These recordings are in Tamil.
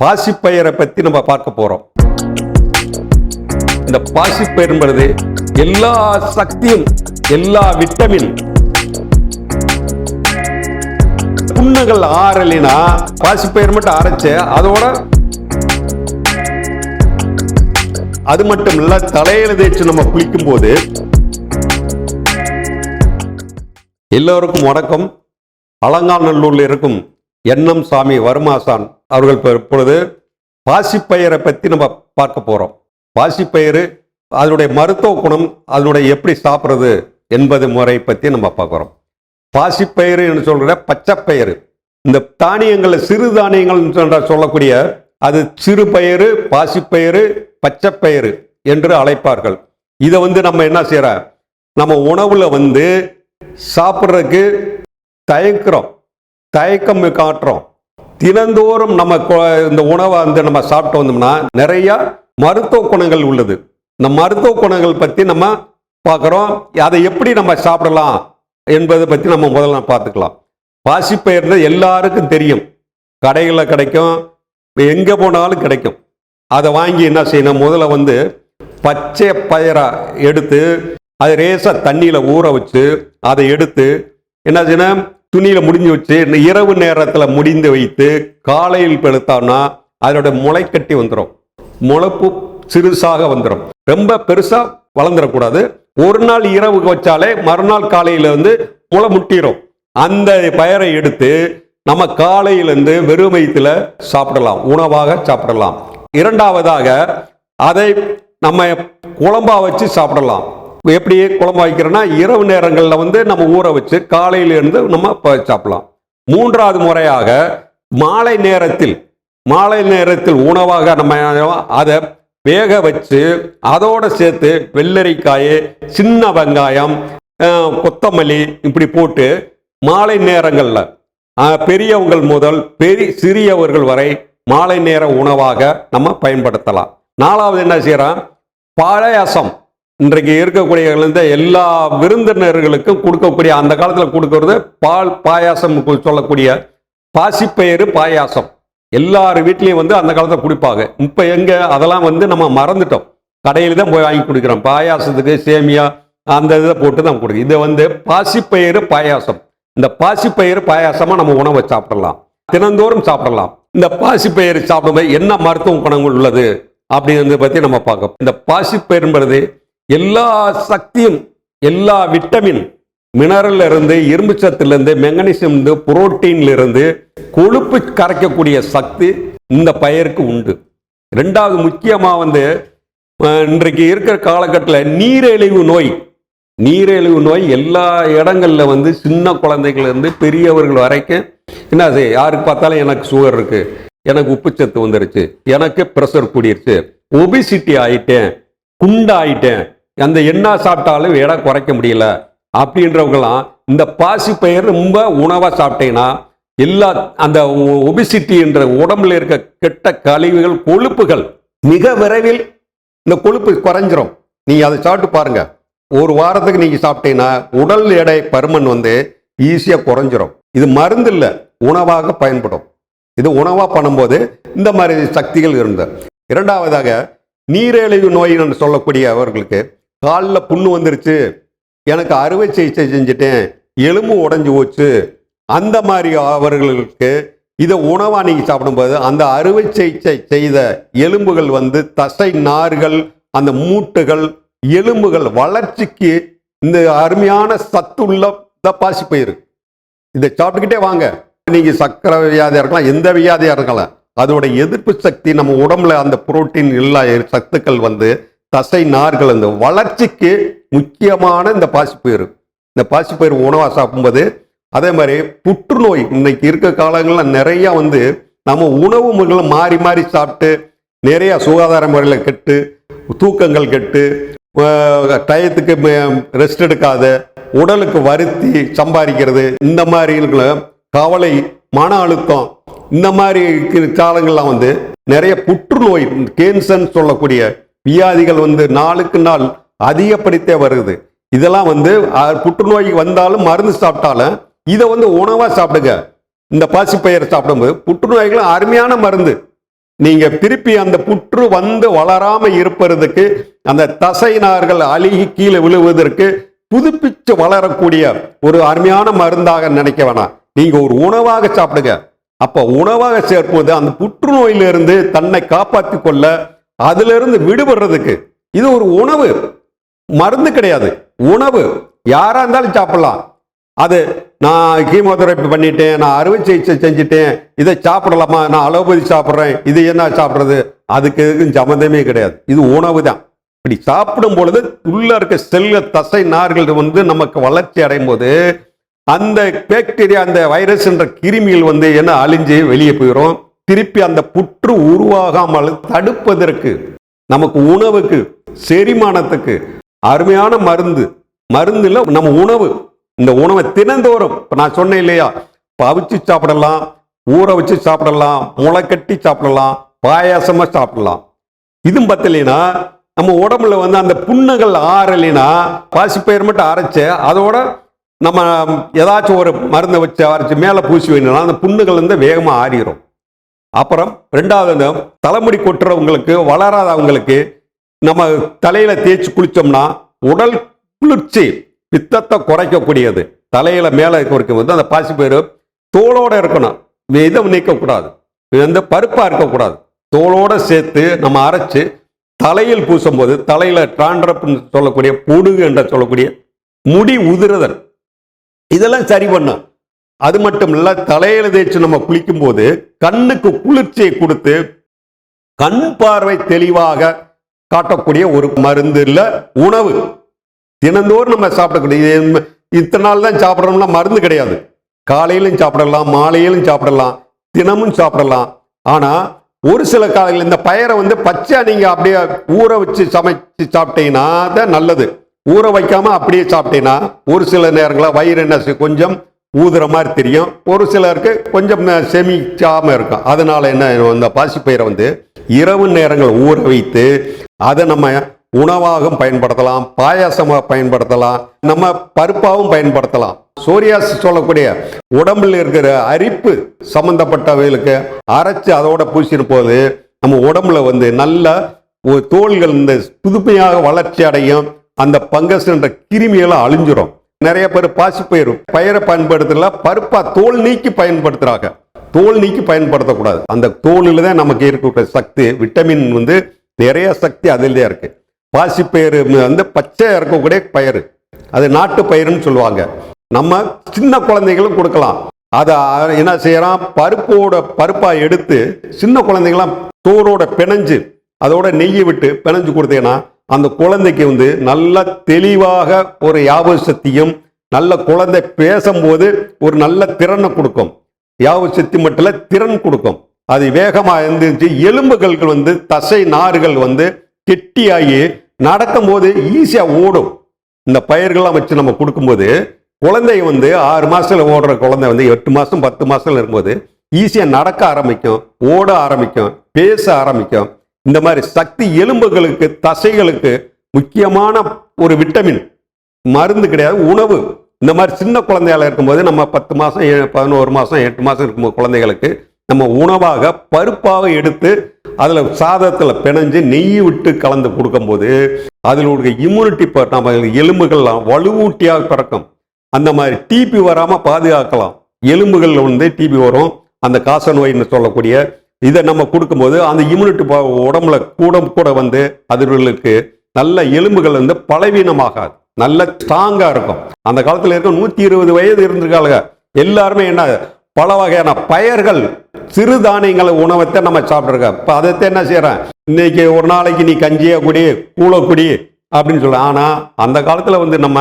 பாசிப்பயிரை பத்தி நம்ம பார்க்க போறோம். இந்த பாசிப்பயிர் என்பது எல்லா சக்தியும் எல்லா விட்டமின் புண்ணுகள் ஆறலைனா பாசிப்பயிர் மட்டும் அரைச்சு அதோட அது மட்டும் இல்ல தலையில தேய்ச்சி நம்ம குளிக்கும் போது எல்லோருக்கும் வணக்கம். அலங்காநல்லூர்ல இருக்கும் எண்ணம் சாமி வருமாசான். அவர்கள் இப்ப இப்பொழுது பாசிப்பயிரை பற்றி நம்ம பார்க்க போகிறோம் பாசிப்பயிறு அதனுடைய மருத்துவ குணம் அதனுடைய எப்படி சாப்பிட்றது என்பது முறை பற்றி நம்ம பார்க்குறோம் பாசிப்பயிறு என்று சொல்கிற பச்சைப்பயிறு. இந்த தானியங்களை சிறு தானியங்கள் என்று சொல்லக்கூடிய அது சிறு பயிறு பாசிப்பயிறு பச்சைப்பயிறு என்று அழைப்பார்கள். இதை வந்து நம்ம என்ன செய்கிற நம்ம உணவில் வந்து சாப்பிட்றதுக்கு தயக்கிறோம் தயக்கம் காட்டுறோம். தினந்தோறும் நம்ம கொ- இந்த உணவை வந்து நம்ம சாப்பிட்டு வந்தோம்னா நிறைய மருத்துவ குணங்கள் உள்ளது. இந்த மருத்துவ குணங்கள் பற்றி நம்ம பார்க்குறோம். அதை எப்படி நம்ம சாப்பிடலாம் என்பதை பற்றி நம்ம முதல்ல பார்த்துக்கலாம். பாசிப்பயிர்ந்து எல்லாருக்கும் தெரியும். கடைகளில் கிடைக்கும். எங்கே போனாலும் கிடைக்கும். அதை வாங்கி என்ன செய்யணும்? முதல்ல வந்து பச்சை பயிரை எடுத்து அதை ரேசாக தண்ணியில் ஊற வச்சு அதை எடுத்து என்ன செய்யணும்? துணியில் முடிஞ்சு வச்சு இந்த இரவு நேரத்தில் முடிந்து வைத்து காலையில் பெருத்தோம்னா முளை முளைக்கட்டி வந்துடும் முளைப்பு சிறுசாக வந்துடும் ரொம்ப பெருசா வளர்ந்துடக்கூடாது. ஒரு நாள் இரவு வச்சாலே மறுநாள் காலையில வந்து முளை முட்டிடும் அந்த பயரை எடுத்து நம்ம காலையிலேருந்து வெறும் வயிற்றுல சாப்பிடலாம். உணவாக சாப்பிடலாம். இரண்டாவதாக அதை நம்ம குழம்பா வச்சு சாப்பிடலாம். எப்படி குழம்பு வைக்கிறோன்னா இரவு நேரங்களில் வந்து நம்ம ஊற வச்சு காலையிலேருந்து நம்ம சாப்பிடலாம். மூன்றாவது முறையாக மாலை நேரத்தில் மாலை நேரத்தில் உணவாக நம்ம அதை வேக வச்சு அதோட சேர்த்து வெள்ளரிக்காய் சின்ன வெங்காயம் கொத்தமல்லி இப்படி போட்டு மாலை நேரங்களில் பெரியவங்கள் முதல் பெரிய சிறியவர்கள் வரை மாலை நேர உணவாக நம்ம பயன்படுத்தலாம். நாலாவது என்ன செய்கிறோம் பாயாசம். இன்றைக்கு இருக்கக்கூடிய எல்லா விருந்தினர்களுக்கும் கொடுக்கக்கூடிய அந்த காலத்தில் கொடுக்கறது பால் பாயாசம் சொல்லக்கூடிய பாசிப்பயிறு பாயாசம். எல்லார் வீட்லேயும் வந்து அந்த காலத்தில் குடிப்பாங்க. இப்போ எங்கே அதெல்லாம் வந்து நம்ம மறந்துட்டோம். கடையில் தான் போய் வாங்கி குடிக்கிறோம். பாயாசத்துக்கு சேமியா அந்த இதை போட்டு தான் கொடுக்கும் இதை வந்து பாசிப்பயிறு பாயாசம். இந்த பாசிப்பயிறு பாயாசமாக நம்ம உணவை சாப்பிடலாம். தினந்தோறும் சாப்பிடலாம். இந்த பாசிப்பயிறு சாப்பிடும்போது என்ன மருத்துவ குணங்கள் உள்ளது? அப்படிங்கிறத பற்றி நம்ம பார்க்க இந்த பாசிப்பயிறுன்றது எல்லா சக்தியும் எல்லா விட்டமின் மினரல் இருந்து இரும்பு சத்துலேருந்து மெங்கனீசியம்லேருந்து மெங்கனீசியம் இருந்து புரோட்டீன்ல இருந்து கொழுப்பு கரைக்கக்கூடிய சக்தி இந்த பயிருக்கு உண்டு. ரெண்டாவது முக்கியமாக வந்து இன்றைக்கு இருக்கிற காலகட்டத்தில் நீரிழிவு நோய் நீரிழிவு நோய் எல்லா இடங்கள்ல வந்து சின்ன குழந்தைகள்லேருந்து பெரியவர்கள் வரைக்கும் என்ன அது யாருக்கு பார்த்தாலும் எனக்கு சுகர் இருக்கு எனக்கு உப்புச்சத்து வந்துருச்சு எனக்கு ப்ரெஷர் கூடிருச்சு ஒபிசிட்டி ஆயிட்டேன் குண்டாயிட்டேன் அந்த என்ன சாப்பிட்டாலும் எடை குறைக்க முடியல. அப்படின்றவங்கலாம் இந்த பாசி பயிர் ரொம்ப உணவாக சாப்பிட்டீங்கன்னா எல்லா அந்த ஒபிசிட்டி என்ற உடம்புல இருக்க கெட்ட கழிவுகள் கொழுப்புகள் மிக விரைவில் இந்த கொழுப்பு குறைஞ்சிரும். நீங்க அதை சாப்பிட்டு பாருங்க. ஒரு வாரத்துக்கு நீங்க சாப்பிட்டீங்கன்னா உடல் எடை பருமன் வந்து ஈஸியாக குறைஞ்சிரும். இது மருந்து இல்லை உணவாக பயன்படும். இது உணவாக பண்ணும்போது இந்த மாதிரி சக்திகள் இருந்தது. இரண்டாவதாக நீரிழிவு நோய் என்று சொல்லக்கூடிய அவர்களுக்கு காலில் புண்ணு வந்துருச்சு. எனக்கு அறுவை சிகிச்சை செஞ்சுட்டேன். எலும்பு உடஞ்சி போச்சு. அந்த மாதிரி அவர்களுக்கு இதை உணவாக நீங்கள் சாப்பிடும்போது அந்த அறுவை சிகிச்சை செய்த எலும்புகள் வந்து தசை நார்கள் அந்த மூட்டுகள் எலும்புகள் வளர்ச்சிக்கு இந்த அருமையான சத்து உள்ள இந்த பாசிப்பயிறு இதை சாப்பிட்டுக்கிட்டே வாங்க. நீங்கள் சக்கரை வியாதியாக இருக்கலாம் எந்த வியாதியாக இருக்கலாம் அதோட எதிர்ப்பு சக்தி நம்ம உடம்புல அந்த புரோட்டீன் எல்லா சத்துக்கள் வந்து தசை நார்கள் அந்த வளர்ச்சிக்கு முக்கியமான இந்த பாசிப்பயிறு. இந்த பாசிப்பயிறு உணவாக சாப்பிடும்போது அதே மாதிரி புற்றுநோய் இன்னைக்கு இருக்க காலங்களில் நிறையா வந்து நம்ம உணவு முறைகளை மாறி மாறி சாப்பிட்டு நிறைய சுகாதார முறையில் கெட்டு தூக்கங்கள் கெட்டு டயத்துக்கு ரெஸ்ட் எடுக்காத உடலுக்கு வருத்தி சம்பாதிக்கிறது இந்த மாதிரி கவலை மன அழுத்தம் இந்த மாதிரி காலங்கள்லாம் வந்து நிறைய புற்றுநோய் கேன்சர்ன்னு சொல்லக்கூடிய வியாதிகள் வந்து நாளுக்கு நாள் அதிகப்படுத்தே வருது. இதெல்லாம் வந்து புற்றுநோய்க்கு புற்றுநோய் வந்தாலும் மருந்து சாப்பிட்டாலும் இதை வந்து உணவாக சாப்பிடுங்க. இந்த பாசிப்பயிரை சாப்பிடும்போது புற்றுநோய்களும் அருமையான மருந்து. நீங்க திருப்பி அந்த புற்று வந்து வளராம இருப்பதற்கு அந்த தசை நார்கள் அழுகி கீழே விழுவதற்கு புதுப்பிச்சு வளரக்கூடிய ஒரு அருமையான மருந்தாக நினைக்க வேணாம். நீங்க ஒரு உணவாக சாப்பிடுங்க. அப்ப உணவாக சேர்ப்பது அந்த புற்றுநோயிலிருந்து தன்னை காப்பாற்றி கொள்ள அதிலிருந்து விடுபடுறதுக்கு. இது ஒரு உணவு. மருந்து கிடையாது. உணவு. யாராக இருந்தாலும் சாப்பிடலாம். அது நான் கீமோதெரப்பி பண்ணிட்டேன் நான் அறுவை சிகிச்சை செஞ்சுட்டேன் இதை சாப்பிடலாமா? நான் அலோபதி சாப்பிட்றேன் இது என்ன சாப்பிட்றது? அதுக்கு எதுக்கும் சம்மந்தமே கிடையாது. இது உணவு தான். இப்படி சாப்பிடும் பொழுது உள்ள இருக்க செல்ல தசை நார்கள் வந்து நமக்கு வளர்ச்சி அடையும் போது அந்த பேக்டீரியா அந்த வைரஸ் என்ற கிருமிகள் வந்து என்ன அழிஞ்சு வெளியே போயிடும் திருப்பி அந்த புற்று உருவாகாமல் தடுப்பதற்கு நமக்கு உணவுக்கு செரிமானத்துக்கு அருமையான மருந்து மருந்துல நம்ம உணவு இந்த உணவை தினந்தோறும் இப்போ நான் சொன்னேன் இல்லையா பவிச்சு சாப்பிடலாம் ஊற வச்சு சாப்பிடலாம் முளைக்கட்டி சாப்பிடலாம் பாயாசமா சாப்பிடலாம். இதுவும் பத்தலைன்னா நம்ம உடம்புல வந்து அந்த புண்ணுகள் ஆறலைன்னா பாசிப்பயிர் மட்டும் அரைச்சு அதோட நம்ம ஏதாச்சும் ஒரு மருந்தை வச்சு அரைச்சு மேலே பூசி வேணும்னா அந்த புண்ணுகள் வந்து வேகமாக ஆறிடும் அப்புறம் ரெண்டாவது தலைமுடி கொட்டுறவங்களுக்கு வளராதவங்களுக்கு நம்ம தலையில தேய்ச்சி குளிச்சோம்னா உடல் குளிர்ச்சி பித்தத்தை குறைக்கக்கூடியது. தலையில மேலே இருக்கும் வந்து அந்த பாசிப்பயிறு தோலோட இருக்கணும். இதை நீக்கக்கூடாது. இது வந்து பருப்பாக இருக்கக்கூடாது. தோலோட சேர்த்து நம்ம அரைச்சு தலையில் பூசும்போது தலையில டிராண்ட்ரப்னு சொல்லக்கூடிய பொடுகு என்று சொல்லக்கூடிய முடி உதிருதல். இதெல்லாம் சரி பண்ணும். அது மட்டும் இல்ல தலையில தேய்ச்சி நம்ம குளிக்கும் போது கண்ணுக்கு குளிர்ச்சியை கொடுத்து கண் பார்வை தெளிவாக காட்டக்கூடிய ஒரு மருந்து இல்ல உணவு. தினந்தோறும் நம்ம சாப்பிடக்கூடிய இத்தனை நாள் தான் சாப்பிட்றோம்னா மருந்து கிடையாது. காலையிலும் சாப்பிடலாம் மாலையிலும் சாப்பிடலாம் தினமும் சாப்பிடலாம். ஆனா ஒரு சில காலையில் இந்த பயிரை வந்து பச்சை நீங்க அப்படியே ஊற வச்சு சமைச்சு சாப்பிட்டீங்கன்னா தான் நல்லது. ஊற வைக்காம அப்படியே சாப்பிட்டீங்கன்னா ஒரு சில நேரங்களில் வயிறு என்ன கொஞ்சம் ஊதுற மாதிரி தெரியும். ஒரு சிலருக்கு கொஞ்சம் சேமிக்காமல் இருக்கும். அதனால என்ன இந்த பாசிப்பயிரை வந்து இரவு நேரங்கள் ஊற வைத்து அதை நம்ம உணவாகவும் பயன்படுத்தலாம் பாயாசமாக பயன்படுத்தலாம் நம்ம பருப்பாகவும் பயன்படுத்தலாம். சோரியாஸ் சொல்லக்கூடிய உடம்பில் இருக்கிற அரிப்பு சம்பந்தப்பட்டவைகளுக்கு அரைச்சு அதோட பூசின போது நம்ம உடம்புல வந்து நல்ல தோள்கள் இந்த புதுமையாக வளர்ச்சி அடையும். அந்த பங்கஸ் என்ற கிருமிகளை அழிஞ்சிரும். நிறைய பேர் பாசிப்பயிர் பயிரை பயன்படுத்தல பருப்பா தோல் நீக்கி பயன்படுத்துறாங்க. தோல் நீக்கி பயன்படுத்தக்கூடாது. அந்த தோலில் தான் நமக்கு இருக்கக்கூடிய சக்தி விட்டமின் வந்து நிறைய சக்தி அதில் தான் இருக்கு. பாசிப்பயிறு வந்து பச்சையாக இருக்கக்கூடிய பயிர் அது நாட்டு பயிர்னு சொல்லுவாங்க. நம்ம சின்ன குழந்தைகளும் கொடுக்கலாம். அதை என்ன செய்யறான் பருப்போட பருப்பா எடுத்து சின்ன குழந்தைங்களாம் தோரோட பிணைஞ்சு அதோட நெய்யை விட்டு பிணைஞ்சு கொடுத்தீங்கன்னா அந்த குழந்தைக்கு வந்து நல்ல தெளிவாக ஒரு யாபக சக்தியும் நல்ல குழந்தை பேசும்போது ஒரு நல்ல திறனை கொடுக்கும். யாபக சக்தி மட்டும் திறன் கொடுக்கும். அது வேகமாக இருந்துச்சு எலும்புகள் வந்து தசை நார்கள் வந்து கெட்டியாகி நடக்கும்போது ஈஸியாக ஓடும். இந்த பயிர்கள்லாம் வச்சு நம்ம கொடுக்கும்போது குழந்தை வந்து ஆறு மாதத்தில் ஓடுற குழந்தை வந்து எட்டு மாதம் பத்து மாதத்தில் இருக்கும்போது ஈஸியாக நடக்க ஆரம்பிக்கும் ஓட ஆரம்பிக்கும் பேச ஆரம்பிக்கும். இந்த மாதிரி சக்தி எலும்புகளுக்கு தசைகளுக்கு முக்கியமான ஒரு விட்டமின் மருந்து கிடையாது உணவு. இந்த மாதிரி சின்ன குழந்தையால இருக்கும்போது நம்ம பத்து மாதம் ஏ- பதினோரு மாதம் எட்டு மாதம் இருக்கும்போது குழந்தைகளுக்கு நம்ம உணவாக பருப்பாக எடுத்து அதில் சாதத்தில் பிணைஞ்சு நெய் விட்டு கலந்து கொடுக்கும்போது அதில் உள்ள இம்யூனிட்டி நம்ம எலும்புகள்லாம் வலுவூட்டியாக பிறக்கும். அந்த மாதிரி டிபி வராமல் பாதுகாக்கலாம். எலும்புகளில் வந்து டிபி வரும். அந்த காச நோயின்னு சொல்லக்கூடிய இதை நம்ம கொடுக்கும்போது அந்த இம்யூனிட்டி உடம்புல கூட கூட வந்து அதுகளுக்கு நல்ல எலும்புகள் வந்து பலவீனமாகாது. நல்ல ஸ்ட்ராங்காக இருக்கும். அந்த காலத்தில் இருக்க நூற்றி இருபது வயது இருந்திருக்காங்க எல்லாருமே என்ன பல வகையான பயர்கள் சிறுதானியங்களை உணவத்தை நம்ம சாப்பிட்ருக்கோம் இப்போ அதைத்தான் என்ன செய்கிறேன் இன்னைக்கு ஒரு நாளைக்கு நீ கஞ்சியாக குடி கூழ குடி அப்படின்னு சொல்ல ஆனால் அந்த காலத்தில் வந்து நம்ம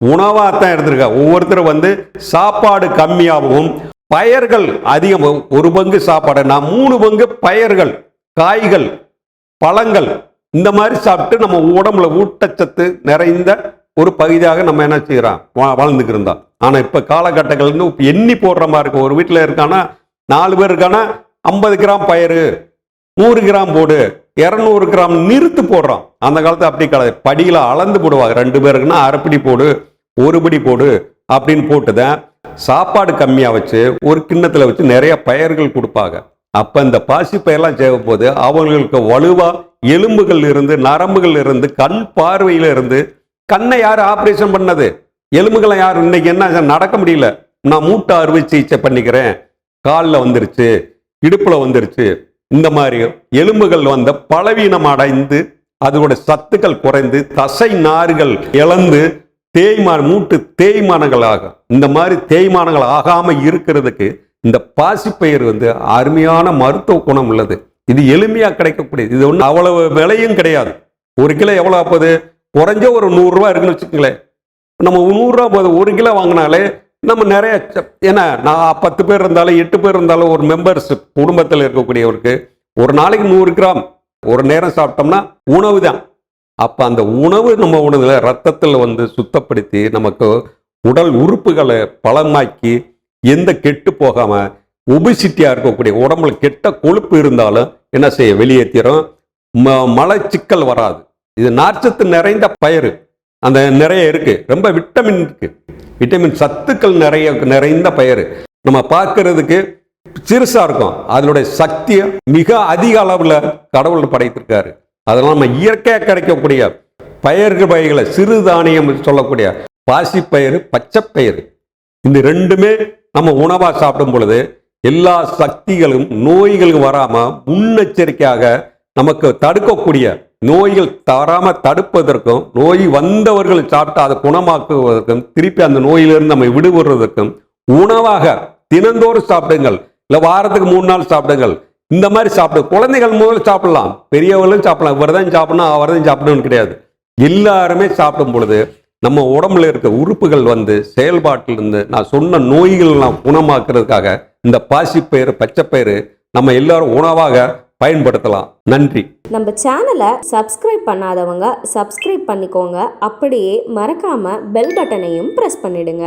உணவாக தான் எடுத்திருக்க. ஒவ்வொருத்தரும் வந்து சாப்பாடு கம்மியாகவும் பயர்கள் அதிகம். ஒரு பங்கு சாப்பாடு நான் மூணு பங்கு பயர்கள் காய்கள் பழங்கள் இந்த மாதிரி சாப்பிட்டு நம்ம உடம்புல ஊட்டச்சத்து நிறைந்த ஒரு பகுதியாக நம்ம என்ன செய்யறோம்? வாழ்ந்துக்கு இருந்தோம். ஆனா இப்ப காலகட்டங்கள் எண்ணி போடுற மாதிரி இருக்கும். ஒரு வீட்டில் இருக்கானா நாலு பேர் இருக்கானா ஐம்பது கிராம் பயிறு நூறு கிராம் போடு இரநூறு கிராம் நிறுத்து போடுறோம். அந்த காலத்தில் அப்படி கிடையாது. படியில் அளந்து போடுவாங்க. ரெண்டு பேருக்குன்னா அரைப்படி போடு ஒரு படி போடு அப்படின்னு போட்டுதான் சாப்பாடு கம்மியாக வச்சு ஒரு கிண்ணத்தில் வச்சு நிறைய பயிர்கள் கொடுப்பாங்க. அப்போ இந்த பாசிப்பயிரெல்லாம் செய்யும் செய்யும்போது அவங்களுக்கு வலுவாக எலும்புகள் இருந்து நரம்புகள் இருந்து கண் பார்வையில இருந்து கண்ணை யார் ஆப்ரேஷன் பண்ணது? எலும்புகளை யார்? இன்னைக்கு என்ன நடக்க முடியல. நான் மூட்டை அறுவை சிகிச்சை பண்ணிக்கிறேன். காலில் வந்துருச்சு இடுப்பில் வந்துருச்சு. இந்த மாதிரி எலும்புகள் வந்த பலவீனம் அடைந்து அதோட சத்துக்கள் குறைந்து தசை நார்கள் இழந்து தேய்மான மூட்டு தேய்மானங்கள் ஆகும் இந்த மாதிரி தேய்மானங்கள் ஆகாமல் இருக்கிறதுக்கு இந்த பாசிப்பயிர் வந்து அருமையான மருத்துவ குணம் உள்ளது. இது எளிமையாக கிடைக்கக்கூடியது. இது ஒன்றும் அவ்வளவு விலையும் கிடையாது. ஒரு கிலோ எவ்வளோ ஆகுது? குறைஞ்ச ஒரு நூறுரூவா இருக்குன்னு வச்சுக்கோங்களேன். நம்ம நூறுரூவா போது ஒரு கிலோ வாங்கினாலே நம்ம நிறைய ஏன்னா நான் பத்து பேர் இருந்தாலும் எட்டு பேர் இருந்தாலும் ஒரு மெம்பர்ஸ் குடும்பத்தில் இருக்கக்கூடியவருக்கு ஒரு நாளைக்கு நூறு கிராம் ஒரு நேரம் சாப்பிட்டோம்னா உணவு தான். அப்போ அந்த உணவு நம்ம உணவுல ரத்தத்தில் வந்து சுத்தப்படுத்தி நமக்கு உடல் உறுப்புகளை பலமாக்கி எந்த கெட்டு போகாமல் ஒபிசிட்டியாக இருக்கக்கூடிய உடம்புல கெட்ட கொழுப்பு இருந்தாலும் என்ன செய்ய வெளியேற்றிடும் ம- மலச்சிக்கல் வராது. இது நார்ச்சத்து நிறைந்த பயிர் அந்த நிறைய இருக்குது ரொம்ப விட்டமின் இருக்குது விட்டமின் சத்துக்கள் நிறைய நிறைந்த பயிர் நம்ம பார்க்கறதுக்கு சிறுசாக இருக்கும். அதனுடைய சக்தியை மிக அதிக அளவில் கடவுள் படைத்திருக்காரு. அதெல்லாம் நம்ம இயற்கையாக கிடைக்கக்கூடிய பயிர்கள் பயிர்களை சிறுதானியம் சொல்லக்கூடிய பாசிப்பயிறு பச்சைப்பயிறு இந்த ரெண்டுமே நம்ம உணவாக சாப்பிடும் பொழுது எல்லா சக்திகளும் நோய்களும் வராமல் முன்னெச்சரிக்கையாக நமக்கு தடுக்கக்கூடிய நோய்கள் தராமல் தடுப்பதற்கும் நோய் வந்தவர்கள் சாப்பிட்டு அதை குணமாக்குவதற்கும் திருப்பி அந்த நோயிலிருந்து நம்ம விடுபடுறதற்கும் உணவாக தினந்தோறும் சாப்பிடுங்கள். இல்லை வாரத்துக்கு மூணு நாள் சாப்பிடுங்கள். இந்த மாதிரி சாப்பிடு. குழந்தைகள் முதல்ல சாப்பிடலாம். பெரியவர்களும் சாப்பிடலாம். இவர் தான் சாப்பிடணும் அவர் தான் சாப்பிடணும்னு கிடையாது. எல்லாருமே சாப்பிடும் பொழுது நம்ம உடம்புல இருக்க உறுப்புகள் வந்து செயல்பாட்டில் இருந்து நான் சொன்ன நோய்கள் எல்லாம் குணமாக்குறதுக்காக இந்த பாசிப்பயிறு பச்சைப்பயிறு நம்ம எல்லாரும் உணவாக பயன்படுத்தலாம். நன்றி. நம்ம சேனலை சப்ஸ்கிரைப் பண்ணாதவங்க சப்ஸ்கிரைப் பண்ணிக்கோங்க. அப்படியே மறக்காம பெல் பட்டனையும் ப்ரெஸ் பண்ணிடுங்க.